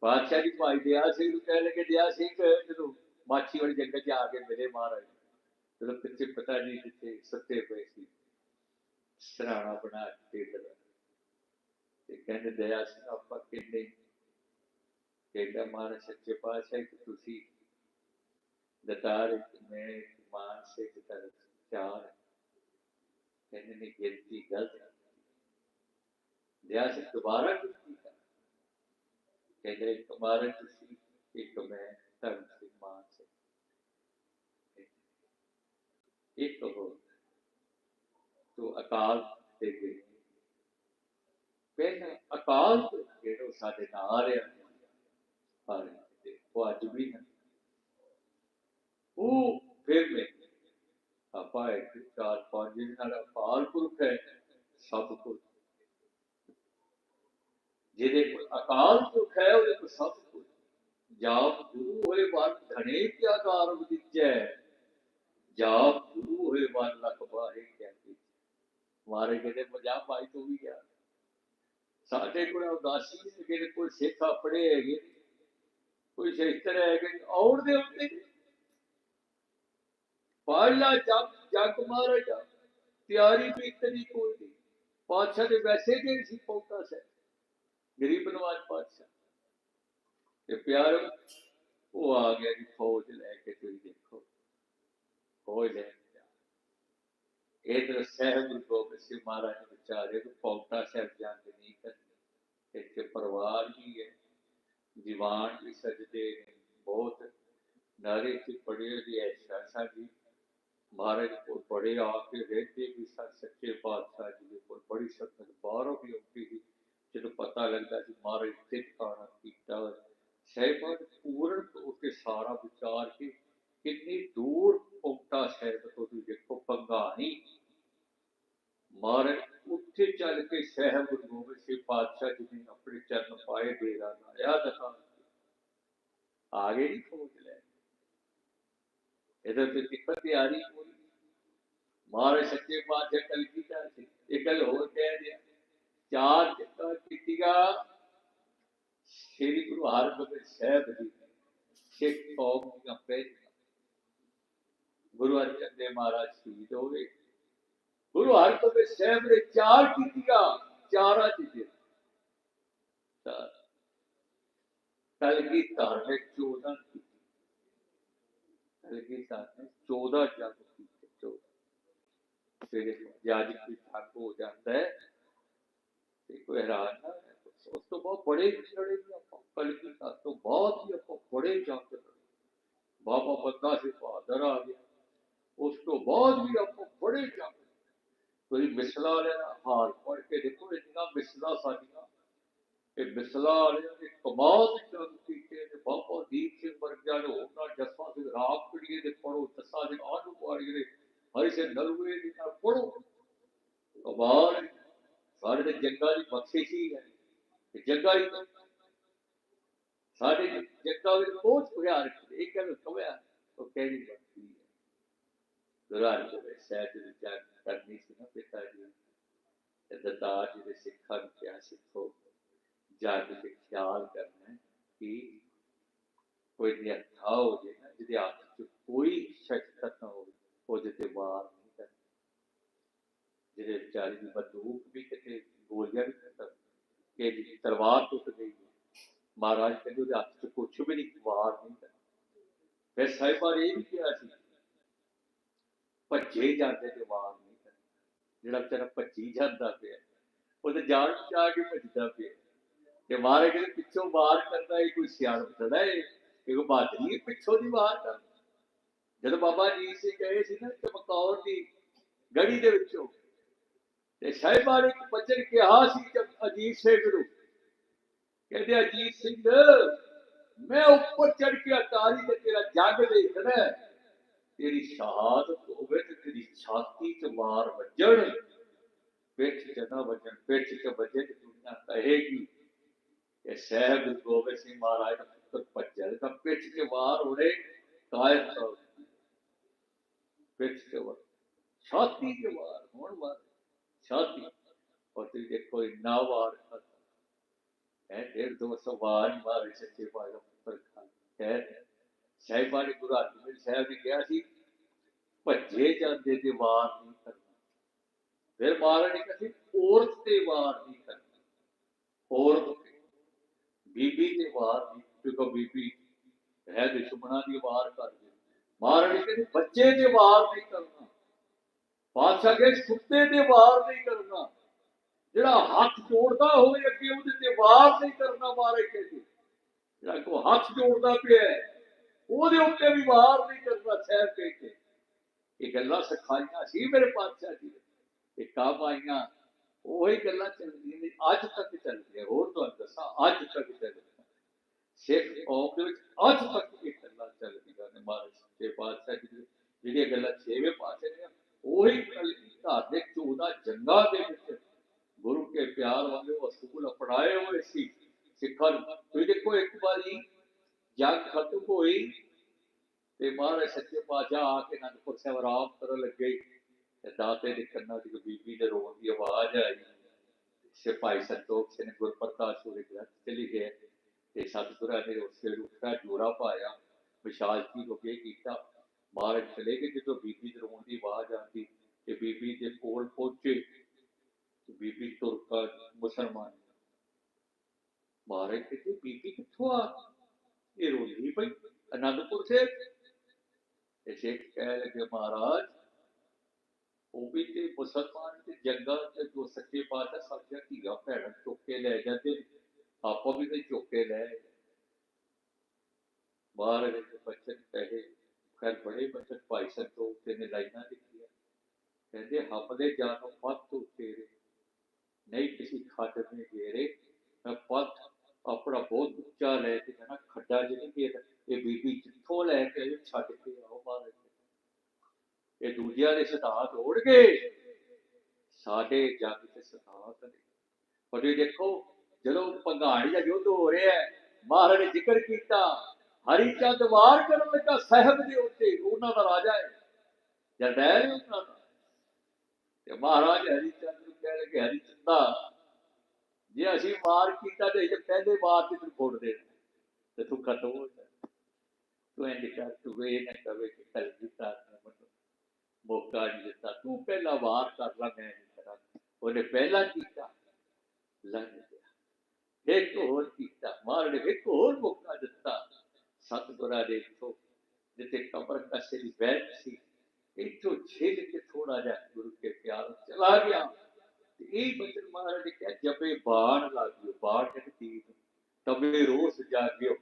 ਪਾਤਸ਼ਾਹ ਦੀ ਭਾਈ ਦਿਆ ਸਿੰਘ ਨੂੰ ਕਹਿ ਲਗੇ ਦਿਆ ਸਿੰਘ ਜਦੋਂ ਮਾਛੀ ਵਾਲੀ ਜੰਗਲ 'ਚ ਆ ਕੇ ਮਿਲੇ ਮਹਾਰਾਜ ਜਦੋਂ ਪਿੱਛੇ ਪਤਾ ਨਹੀਂ ਕਿੱਥੇ ਸੱਤੇ ਪਏ ਸੀ। ਸਰਾਣਾ ਬਣਾ ਕੇ ਟੇਬਲ ਤੇ ਕਹਿੰਦੇ, ਦਇਆ ਸਿੰਘ, ਆਪਾਂ ਕਿੰਨੇ ਕਹਿੰਦਾ ਮਹਾਰਾਜ ਸੱਚੇ ਪਾਤਸ਼ਾਹ, ਕਿ ਤੁਸੀਂ ਦਤਾਰ ਮੈਂ ਮਾਨ ਸੇ ਕਿ ਤਰ੍ਹਾਂ ਚਾਰ ਕਹਿੰਦੇ ਨੇ ਗਿਣਤੀ ਗਲਤ ਦਇਆ ਸਿੰਘ ਦੁਬਾਰਾ ਗਿਣਤੀ ਕਹਿੰਦੇ, ਇੱਕ ਮਹਾਰਾਜ ਤੁਸੀਂ ਇੱਕ ਮੈਂ, ਧਰਮ ਸਿੰਘ ਮਾਨ ਸੇ ਇੱਕ ਹੋ ਤੋ ਅਕਾਲ ਤੇ ਗਏ ਪਹਿਲਾਂ ਅਕਾਲ ਪੁਰਖ ਸਾਡੇ ਨਾਲ ਰਿਹਾ ਪਰ ਉਹ ਅੱਜ ਵੀ ਹੈ ਉਹ ਫਿਰ ਮੈਂ ਆਪਾਂ ਇੱਕ ਚਾਰ ਪੰਜ ਜਿਹਦੇ ਨਾਲ ਅਕਾਲ ਪੁਰਖ ਹੈ, ਸਭ ਕੁਝ। ਜਿਹਦੇ ਕੋਲ ਅਕਾਲ ਪੁਰਖ ਹੈ, ਉਹਦੇ ਕੋਲ ਸਭ ਕੁਝ। ਜਾਪ ਗੁਰੂ ਹੋਏ ਵਰ ਧਣੇ ਕਿਆ ਕਾਰ ਜਾਪ ਗੁਰੂ ਹੋਏ ਵਰ ਲਖ ਬਾਰੇ ਕਿਆ ਮਾਰੇ ਕਿਤੇ ਪੰਜਾਬ ਭਾਈ ਤੋਂ ਵੀ ਗਿਆ ਸਾਡੇ ਕੋਲ ਉਦਾਸੀ ਨੇ ਕਿਹੜੇ ਕੋਈ ਸਿੱਖ ਆਪਣੇ ਹੈਗੇ। ਕੋਈ ਸ਼ੇਤਰ ਹੈਗੇ ਔੜ ਦੇ ਉੱਤੇ ਪਾਲਾ ਜਗ ਜਗ ਮਹਾਰਾਜਾ ਤਿਆਰੀ ਵੀ ਇਤਨੀ ਕੋਈ ਨਹੀਂ। ਪਾਤਸ਼ਾਹ ਦੇ ਵੈਸੇ ਜਿਹੜੇ ਸੀ ਪੌਂਟਾ ਸੇ ਗਰੀਬ ਨਵਾਜ ਪਾਤਸ਼ਾਹ। ਤੇ ਪਿਆਰ, ਉਹ ਆ ਗਿਆ ਜੀ ਫੌਜ ਲੈ ਕੇ ਤੁਸੀਂ ਦੇਖੋ ਫੌਜ ਲੈ ਕੇ ਸਹਿਬ ਗੁਰੂ ਗੋਬਿੰਦ ਸਿੰਘ ਮਹਾਰਾਜ ਵਿਚਾਰੇ ਨੂੰ ਪੌਂਟਾ ਸਾਹਿਬ ਜੰਗ ਨਹੀਂ ਕਰਨੀ ਇੱਥੇ ਪਰਿਵਾਰ ਵੀ ਹੈ ਦੀਵਾਨ ਵੀ ਸਜਦੇ ਨੇ, ਬਹੁਤ ਨਾਰੇ ਚ ਪੜੇ ਦੀ ਐਸਾ ਜੀ। ਮਹਾਰਾਜ ਕੋਲ ਬੜੇ ਆ ਕੇ ਰਹਿਤੇ ਵੀ ਸਨ ਸੱਚੇ ਪਾਤਸ਼ਾਹ ਜੀ ਦੇ ਕੋਲ ਬੜੀ ਸੰਗਤ ਬਾਹਰੋਂ ਵੀ ਆਉਂਦੀ ਸੀ। ਜਦੋਂ ਪਤਾ ਲੱਗਦਾ ਸੀ ਮਹਾਰਾਜ ਤੇ ਖਾਣਾ ਕੀਤਾ ਸਹਿਬਾਂ ਨੇ ਪੂਰਨ ਉੱਤੇ ਸਾਰਾ ਵਿਚਾਰ ਕੇ ਕਿੰਨੀ ਦੂਰ ਪੌਂਟਾ ਸਾਹਿਬ ਤੋਂ ਤੁਸੀਂ ਦੇਖੋ ਪੰਗਾਣੀ ਮਹਾਰਾਜ ਉੱਥੇ ਚੱਲ ਕੇ ਸਹਿਬ ਗੁਰੂ ਗੋਬਿੰਦ ਸਿੰਘ ਪਾਤਸ਼ਾਹ ਜੀ ਨੇ ਆਪਣੇ ਚਰਨ ਪਾਏ, ਡੇਰਾ ਲਾਇਆ ਦਿਖਾ ਆਗੇ ਨਹੀਂ ਪਹੁੰਚ ਲੈ। ਇਹਦੇ ਤੇ ਦਿੱਕਤ ਆ ਰਹੀ ਪੂਰੀ ਮਹਾਰਾਜ ਸੱਚੇ ਪਾਤਸ਼ਾਹ ਕਲ ਕੀਤਾ ਸੀ? ਇਹ ਗੱਲ ਹੋਰ ਕਹਿ ਦਿਆ ਚਾਰ ਚਿੱਤਾ ਕੀਤੀਗਾ ਸ੍ਰੀ ਗੁਰੂ ਹਰਗੋਬਿੰਦ ਸਾਹਿਬ ਜੀ ਸਿੱਖ ਕੌਮ ਦੀਆਂ ਪਹਿਲੀਆਂ ਗੁਰੂ ਅਰਜਨ ਦੇਵ ਮਹਾਰਾਜ ਸ਼ਹੀਦ ਹੋ ਗਏ। ਗੁਰੂ ਹਰਗੋਬਿੰਦ ਸਾਹਿਬ ਨੇ ਚਾਰ ਕੀਤੀਆਂ ਚਾਰਾਂ ਚੀਜ਼ਾਂ ਤਾਂ ਕਲਗੀ ਧਾਰ ਨੇ 14 ਕੀਤੀ ਕਲਗੀ ਧਾਰ 14 ਜਗ ਕੀਤੇ 14 ਫਿਰ ਜੱਜ ਕੋਈ ਠੱਗ ਹੋ ਜਾਂਦਾ ਹੈ। ਤੇ ਕੋਈ ਹੈਰਾਨ ਨਾ ਉਸ ਤੋਂ ਬਹੁਤ ਬੜੇ ਵਿਛੜੇ ਵੀ ਆਪਾਂ। ਕਲਗੀ ਧਾਰ ਤੋਂ ਬਹੁਤ ਹੀ ਆਪਾਂ ਬੜੇ ਜੰਗ ਬਾਬਾ ਬੰਦਾ ਸਿੰਘ ਬਹਾਦਰ ਆ ਗਿਆ। ਉਸ ਤੋਂ ਬਾਅਦ ਵੀ ਆਪਾਂ ਬੜੇ ਜੰਗ ਕੋਈ ਮਿਸਲਾ ਵਾਲਿਆਂ ਹਾਲ ਪੜ ਕੇ ਦੇਖੋ ਇੰਨਾ ਮਿਸਲਾ ਸਾਡੀਆਂ। ਇਹ ਮਿਸਲਾ ਵਾਲਿਆਂ ਦੇ ਕਮਾਲ ਦੀ ਕੀਤੇ ਨੇ। ਬਾਬਾ ਦੀਪ ਸਿੰਘ ਵਰਗਿਆਂ ਨੇ ਉਹਨਾਂ ਜੱਸਾ ਸਿੰਘ ਰਾਮ ਪੜੀਏ ਦੇ ਪੜੋ ਜੱਸਾ ਸਿੰਘ ਆਲੂ ਵਾਲੀ ਦੇ ਹਰੀ ਸਿੰਘ ਨਲੂਏ ਦੀ ਨਾਲ ਪੜੋ ਕਮਾਲ ਸਾਡੇ ਤੇ ਜੰਗਾਂ ਦੀ ਬਖਸ਼ਿਸ਼ ਹੀ ਹੈ। ਤੇ ਜੰਗਾਂ ਹੀ ਸਾਡੇ ਜੰਗਾਂ ਬਹੁਤ ਪਿਆਰ ਕਰਦੇ ਇੱਕ ਗੱਲ ਕਵਿਆ ਉਹ ਕਿਹੜੀ ਬਾਤੀ ਹੈ ਦੁਰਾਰ ਸਹਿਜ ਦੀ ਜਾਗ ਕਰਨੀ ਸੀ ਨਾ ਪਿਤਾ ਜੀ। ਤੇ ਦਤਾਰ ਦੇ ਸਿੱਖਾਂ ਨੂੰ ਕਿਹਾ ਸਿੱਖੋ ਜਾਗ ਕੇ ਖਿਆਲ ਕਰਨਾ ਕਿ ਕੋਈ ਦੀ ਹੋ ਜੇ ਨਾ, ਜਿਹਦੇ ਹੱਥ 'ਚ ਕੋਈ ਸ਼ਕਤ ਨਾ ਹੋਵੇ, ਉਹਦੇ ਤੇ ਵਾਰ ਨਹੀਂ ਕਰਨਾ। ਜਿਹੜੇ ਵਿਚਾਰੇ ਦੀ ਬੰਦੂਕ ਵੀ ਕਿਤੇ ਗੋਲੀਆਂ ਵੀ ਖਤਮ ਕਿ ਤਲਵਾਰ ਟੁੱਟ ਗਈ ਮਹਾਰਾਜ ਕਹਿੰਦੇ ਉਹਦੇ ਹੱਥ 'ਚ ਕੁਛ ਵੀ ਨਹੀਂ, ਵਾਰ ਨਹੀਂ ਕਰਨਾ। ਫਿਰ ਸਾਹਿਬਾਂ ਨੇ ਇਹ ਵੀ ਕਿਹਾ ਸੀ ਭੱਜੇ ਜਾਂਦੇ ਤੇ ਵਾਰ ਨਹੀਂ ਕਰਨਾ ਜਿਹੜਾ ਵਿਚਾਰਾ ਭੱਜੀ ਜਾਂਦਾ ਪਿਆ ਉਹਦੇ ਜਾਨ ਚਾ ਕੇ ਭੱਜਦਾ ਪਿਆ। ਤੇ ਮਾਰੇ ਕਿ ਪਿੱਛੋਂ ਵਾਰ ਕਰਦਾ ਇਹ ਕੋਈ ਸਿਆਣ ਥੋੜਾ ਹੈ, ਇਹ ਕੋ ਬਾਤ ਨਹੀਂ ਪਿੱਛੋਂ ਦੀ ਵਾਰ ਕਰ ਜਦੋਂ ਬਾਬਾ ਜੀ ਸਿੰਘ ਕਹੇ ਸੀ ਨਾ, ਚਮਕੌਰ ਦੀ ਗੜੀ ਦੇ ਵਿੱਚੋਂ, ਤੇ ਸਾਹਿਬਾਨ ਨੇ ਇੱਕ ਬਚਨ ਕਿਹਾ ਸੀ ਜਦ ਅਜੀਤ ਸਿੰਘ ਨੂੰ, ਕਹਿੰਦੇ, ਅਜੀਤ ਸਿੰਘ, ਮੈਂ ਉੱਪਰ ਚੜ ਕੇ ਅਟਾਰੀ ਤੇ ਤੇਰਾ ਜੱਗ ਦੇਖਣਾ ਹੈ। ਤੇਰੀ ਸ਼ਹਾਦਤ ਹੋਵੇ ਤੇ ਤੇਰੀ ਛਾਤੀ 'ਚ ਮਾਰ ਵੱਜਣ ਪਿੱਠ 'ਚ ਨਾ ਵੱਜਣ ਪਿੱਠ 'ਚ ਵੱਜੇ ਤੇ ਦੁਨੀਆ ਕਹੇਗੀ ਕਿ ਸਹਿਬ ਗੁਰੂ ਗੋਬਿੰਦ ਸਿੰਘ ਮਹਾਰਾਜ ਦਾ ਪੁੱਤਰ ਭੱਜਿਆ ਤਾਂ ਪਿੱਠ 'ਚ ਵਾਰ ਹੋਣੇ ਕਾਇਰ ਤੌਰ ਤੇ। ਪਿੱਠ 'ਚ ਵਾਰ ਛਾਤੀ 'ਚ ਵਾਰ ਹੋਣ ਵਾਰ ਛਾਤੀ ਔਰ ਤੁਸੀਂ ਦੇਖੋ ਇੰਨਾ ਵਾਰ ਕਰਦਾ ਹੈ ਡੇਢ ਦੋ ਸੌ ਵਾਰ ਹੀ ਮਾਰੇ ਸਾਹਿਬਾਂ ਨੇ ਗੁਰੂ ਹਰਗੋਬਿੰਦ ਸਾਹਿਬ ਨੇ ਕਿਹਾ ਸੀ, ਭੱਜੇ ਜਾਂਦੇ ਤੇ ਵਾਰ ਨਹੀਂ ਕਰਨਾ। ਫਿਰ ਮਹਾਰਾਜ ਨੇ ਕਿਹਾ ਔਰਤ ਤੇ ਵਾਰ ਨਹੀਂ ਕਰਨਾ। ਔਰਤ ਬੀਬੀ ਤੇ ਵਾਰ ਨਹੀਂ, ਕਿਉਂਕਿ ਬੀਬੀ ਹੈ ਦੁਸ਼ਮਣਾਂ ਦੀ ਵਾਰ ਕਰਦੀ ਮਹਾਰਾਜ ਨੇ ਕਹਿੰਦੇ ਬੱਚੇ ਤੇ ਵਾਰ ਨਹੀਂ ਕਰਨਾ। ਬਾਦਸ਼ਾਹ ਕਹਿੰਦੇ ਸੁੱਤੇ ਤੇ ਵਾਰ ਨਹੀਂ ਕਰਨਾ। ਜਿਹੜਾ ਹੱਥ ਜੋੜਦਾ ਹੋਵੇ ਅੱਗੇ ਉਹਦੇ ਤੇ ਵਾਰ ਨਹੀਂ ਕਰਨਾ ਮਾਰੇ ਕਹਿੰਦੇ। ਜਿਹੜਾ ਕੋ ਹੱਥ ਜੋੜਦਾ ਪਿਆ ਉਹਦੇ ਉੱਤੇ ਵੀ ਵਾਰ ਨਹੀਂ ਕਰਨਾ ਸਹਿਬ ਕਹਿ ਕੇ। ਇਹ ਗੱਲਾਂ ਸਿਖਾਈਆਂ ਸੀ ਮੇਰੇ ਪਾਤਸ਼ਾਹ ਜੀ। ਇਹ ਕੰਮ ਆਈਆਂ ਉਹੀ ਗੱਲਾਂ ਚੱਲਦੀਆਂ ਨੇ, ਅੱਜ ਤੱਕ ਚੱਲਦੀਆਂ। ਹੋਰ ਤੁਹਾਨੂੰ ਦੱਸਾਂ, ਅੱਜ ਤੱਕ ਚੱਲਦੀਆਂ ਸਿੱਖ ਕੌਮ ਦੇ ਵਿੱਚ ਅੱਜ ਤੱਕ ਇਹ ਗੱਲਾਂ ਚੱਲਦੀਆਂ ਨੇ ਮਹਾਰਾਜ ਤੇ ਪਾਤਸ਼ਾਹ ਜੀ ਜਿਹੜੀਆਂ ਗੱਲਾਂ ਛੇਵੇਂ ਪਾਸੇ ਨੇ, ਉਹੀ ਗੱਲ ਧਾਰਮਿਕ 14 ਜੰਗਾਂ ਦੇ ਵਿੱਚ ਗੁਰੂ ਕੇ ਪਿਆਰ ਵਾਲੇ ਉਹ ਅਸੂਲ ਅਪਣਾਏ ਹੋਏ ਸੀ। ਸਿੱਖਾਂ ਨੂੰ ਤੁਸੀਂ ਦੇਖੋ ਇੱਕ ਵਾਰੀ ਜੰਗ ਖਤਮ ਹੋਈ ਤੇ ਮਹਾਰਾਜ ਸੱਚੇ ਪਾਤਸ਼ਾਹ ਆ ਕੇ ਅਨੰਦਪੁਰ ਸਾਹਿਬ ਆਰਾਮ ਕਰਨ ਲੱਗੇ ਤੇ ਦਾਤੇ ਦੇ ਕੰਨਾਂ ਦੀ ਬੀਬੀ ਦੇ ਰੋਣ ਦੀ ਆਵਾਜ਼ ਆਈ ਸਿਪਾਹੀ ਸੰਤੋਖ ਸਿੰਘ ਗੁਰਪ੍ਰਤਾਪ ਸੂਰੀ ਗ੍ਰੰਥ ਚਲੀ ਗਏ ਤੇ ਸਤਿਗੁਰਾਂ ਨੇ ਉਸ ਵੇਲੇ ਉੱਠਾ ਜੋੜਾ ਪਾਇਆ ਵਿਸ਼ਾਲ ਜੀ ਨੂੰ ਕੀ ਕੀਤਾ ਮਹਾਰਾਜ ਚਲੇ ਗਏ ਜਦੋਂ ਬੀਬੀ ਦੇ ਰੋਣ ਦੀ ਆਵਾਜ਼ ਆਉਂਦੀ ਤੇ ਬੀਬੀ ਦੇ ਕੋਲ ਪਹੁੰਚੇ ਤੇ ਬੀਬੀ ਤੁਰਕਾ ਮੁਸਲਮਾਨ ਮਹਾਰਾਜ ਕਹਿੰਦੇ ਬੀਬੀ ਕਿੱਥੋਂ ਆ ਇਹ ਰੋਲੀ ਪਈ ਅਨੰਦਪੁਰ ਸਾਹਿਬ ਤੇ ਸ਼ੇਖ ਕਹਿ ਲੱਗੇ ਮਹਾਰਾਜ, ਉਹ ਵੀ ਤੇ ਮੁਸਲਮਾਨ ਤੇ ਜੰਗਾਂ ਤੇ ਜੋ ਸੱਚੇ ਪਾਤਸ਼ਾਹ ਸੱਚਾ ਧੀਆ ਭੈਣਾਂ ਚੁੱਕ ਕੇ ਲੈ ਜਾਂਦੇ ਆਪਾਂ ਵੀ ਤੇ ਚੁੱਕ ਕੇ ਲੈ ਆਏ। ਦੇ ਬਚਨ ਕਹੇ, ਖੈਰ ਬੜੇ ਬਚਨ ਭਾਈ ਸੰਤੋਖ ਤੇ ਨੇ ਲਾਈਨਾਂ ਲਿਖੀਆਂ ਕਹਿੰਦੇ ਹੱਬ ਦੇ ਜਾਨੋ ਪੱਤ ਤੇਰੇ ਨਹੀਂ ਕਿਸੇ ਖੱਡ ਨੇ ਗੇਰੇ ਮੈਂ ਪੱਤ ਆਪਣਾ ਬਹੁਤ ਉੱਚਾ ਲੈ ਕੇ ਕਹਿੰਦਾ ਖੱਡਾ ਜਿਹੜੀ ਕਿ ਇਹ ਬੀਬੀ ਜਿੱਥੋਂ ਲੈ ਕੇ ਆਈ ਛੱਡ ਕੇ ਆਓ ਮਹਾਰਾਜ ਇਹ ਦੂਜਿਆਂ ਦੇ ਸਿਧਾਂਤ ਉੜ ਸਾਡੇ ਜੱਗ ਤੇ ਸਿਧਾਂਤ ਨੇ। ਪਰ ਇਹ ਦੇਖੋ, ਜਦੋਂ ਪੰਘਾਣੀ ਦਾ ਯੁੱਧ ਹੋ ਰਿਹਾ ਹੈ, ਮਹਾਰਾਜ ਨੇ ਜ਼ਿਕਰ ਕੀਤਾ, ਹਰੀ ਚੰਦ ਵਾਰ ਕਰਨ ਲੱਗਾ ਸਾਹਿਬ ਦੇ ਉੱਤੇ, ਉਹਨਾਂ ਦਾ ਰਾਜਾ ਹੈ, ਜਰਨੈਲ ਹੈ ਉਹਨਾਂ ਦਾ। ਤੇ ਮਹਾਰਾਜ ਹਰੀ ਚੰਦ ਨੂੰ ਕਹਿ ਲਗੇ, ਹਰੀ ਚੰਦਾ ਜੇ ਅਸੀਂ ਮਾਰ ਕੀਤਾ ਤੇ ਇਹ ਪਹਿਲੇ ਵਾਰ ਤੇ ਤੂੰ ਫੋੜ ਦੇ ਤੇ ਤੂੰ ਖਤਮ ਹੋ ਜਾ। ਤੂੰ ਇੰਜ ਕਰ, ਤੂੰ ਇਹ ਨਾ ਕਵੇ ਕਿ ਕੱਲ ਦਿੱਤਾ ਮੌਕਾ ਨਹੀਂ ਦਿੱਤਾ। ਤੂੰ ਪਹਿਲਾ ਵਾਰ ਕਰ ਲਾ, ਮੈਂ ਨਹੀਂ ਕਰਾਂ ਉਹਨੇ ਪਹਿਲਾ ਕੀਤਾ, ਲੰਘ ਗਿਆ। ਇੱਕ ਹੋਰ ਕੀਤਾ ਮਾਰ ਇੱਕ ਹੋਰ ਮੌਕਾ ਦਿੱਤਾ। ਸਤਿਗੁਰਾਂ ਦੇ ਇੱਥੋਂ, ਜਿੱਥੇ ਕਬਰ ਕਸੇ ਦੀ ਬੈਠ ਸੀ, ਇੱਥੋਂ ਛੇੜ ਕੇ ਥੋੜਾ ਜਿਹਾ ਗੁਰੂ ਕੇ ਪਿਆਰ ਚਲਾ ਗਿਆ। ਤੇ ਇਹ ਬਚਨ ਮਹਾਰਾਜ ਨੇ ਕਿਹਾ, ਜਪੇ ਬਾਣ ਲਾਗਿਓ, ਬਾਣ ਕਹਿੰਦੇ ਤੀਰ ਤਬੇ ਰੋਸ ਜਾਗਿਓ।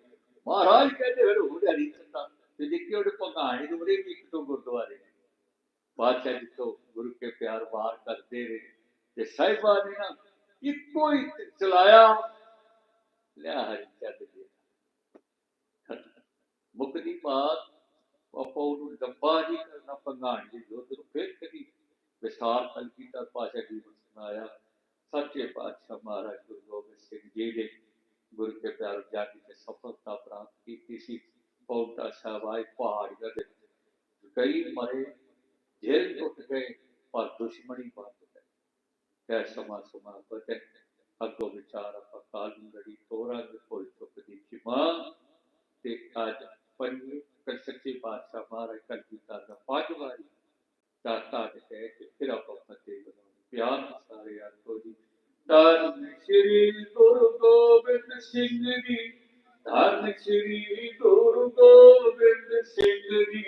ਮਹਾਰਾਜ ਕਹਿੰਦੇ, ਫਿਰ ਹੋ ਹਰੀ ਚੰਦਾ ਤੇ ਦੇਖਿਓ, ਉਹਦੇ ਭਗਾਣੀ ਦੇ ਬੜੇ ਇੱਕ ਤੋਂ ਗੁਰਦੁਆਰੇ ਬਾਦਸ਼ਾਹ ਜਿੱਥੋਂ ਗੁਰੂ ਕੇ ਪਿਆਰ ਵਾਰ ਕਰਦੇ ਰਹੇ, ਤੇ ਸਾਹਿਬਾਂ ਨੇ ਨਾ ਇੱਕੋ ਹੀ ਚਲਾਇਆ। ਲਿਆ ਹਰੀ ਚੰਦ ਜੀ। ਮੁਕਤੀ ਬਾਤ, ਆਪਾਂ ਉਹਨੂੰ ਡੱਬਾ ਨਹੀਂ ਕਰਨਾ ਭੰਗਾਣ ਦੇ ਜੋਤ ਨੂੰ ਫਿਰ ਕਦੀ ਵਿਸਾਰ ਕਲਪੀਤਾ ਪਾਸ਼ਾ ਜੀ ਸੁਣਾਇਆ ਸੱਚੇ ਪਾਤਸ਼ਾਹ ਮਹਾਰਾਜ ਗੁਰੂ ਗੋਬਿੰਦ ਸਿੰਘ ਜੀ ਦੇ ਗੁਰੂ ਕੇ ਪਿਆਰ ਜਾਤੀ ਤੇ ਸਫਲਤਾ ਪ੍ਰਾਪਤ ਕੀਤੀ ਸੀ। ਪੌਂਟਾ ਸਾਹਿਬ ਆਏ ਪਹਾੜੀਆਂ ਦੇ ਕਈ ਮਰੇ ਜੇਲ੍ਹ ਟੁੱਟ ਗਏ, ਪਰ ਦੁਸ਼ਮਣੀ ਬੰਦ ਗਈ। ਕੈ ਸਮਾ ਸਮਾ ਬਤੇ ਅੱਗੋਂ ਵਿਚਾਰ ਆਪਾਂ ਕਾਲ ਲੜੀ, ਤੋਰਾ ਦੇ ਕੋਈ ਚੁੱਕਦੀ ਚਿਮਾ। ਤੇ ਅੱਜ ਪੰਜੀ ਕਰ ਸੱਚੇ ਪਾਤਸ਼ਾਹ ਮਹਾਰਾਜ ਕਲਗੀਧਰ ਦਾ ਪੰਜ ਵਾਰੀ ਦਾਤਾ ਦੇ ਕਹਿ ਕੇ ਫਿਰ ਆਪਾਂ ਫਤਿਹ ਬਣਾਉਣੀ। ਪਿਆਰ ਸਾਰੇ ਆਖੋ ਜੀ ਧੰਨ ਸ਼੍ਰੀ ਗੁਰੂ ਗੋਬਿੰਦ ਸਿੰਘ ਜੀ। ਧੰਨ ਸ਼੍ਰੀ ਗੁਰੂ ਗੋਬਿੰਦ ਸਿੰਘ ਜੀ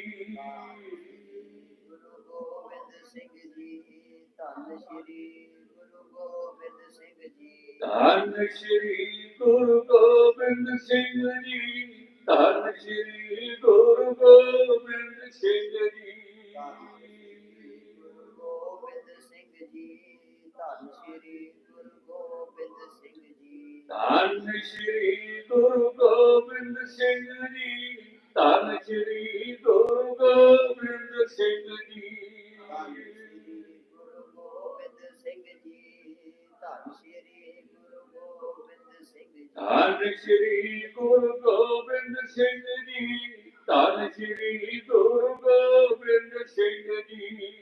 ਗੁਰੂ ਗੋਬਿੰਦ ਸਿੰਘ ਜੀ ਧੰਨ ਸ਼੍ਰੀ ਗੁਰੂ ਗੋਬਿੰਦ ਸਿੰਘ ਜੀ। ਧੰਨ ਸ਼੍ਰੀ ਗੁਰੂ ਗੋਬਿੰਦ ਸਿੰਘ ਜੀ ਧੰਨ ਸ਼੍ਰੀ ਗੁਰੂ ਗੋਬਿੰਦ ਸਿੰਘ ਜੀ। ਸ਼੍ਰੀ ਗੁਰੂ ਗੋਬਿੰਦ ਸਿੰਘ ਜੀ। ਧੰਨ ਸ਼੍ਰੀ ਗੁਰੂ ਗੋਬਿੰਦ ਸਿੰਘ ਜੀ ਧੰਨ ਸ਼੍ਰੀ ਗੁਰੂ ਗੋਬਿੰਦ ਸਿੰਘ ਜੀ। ਧੰਨ ਸ਼੍ਰੀ ਗੁਰੂ ਗੋਬਿੰਦ ਸਿੰਘ ਜੀ ਧੰਨ ਸ਼੍ਰੀ ਗੁਰੂ ਗੋਬਿੰਦ ਸਿੰਘ ਜੀ। ਧੰਨ ਸ਼੍ਰੀ ਗੁਰੂ ਗੋਬਿੰਦ ਸਿੰਘ ਜੀ ਧੰਨ ਸ਼੍ਰੀ ਗੁਰੂ ਗੋਬਿੰਦ ਸਿੰਘ ਜੀ।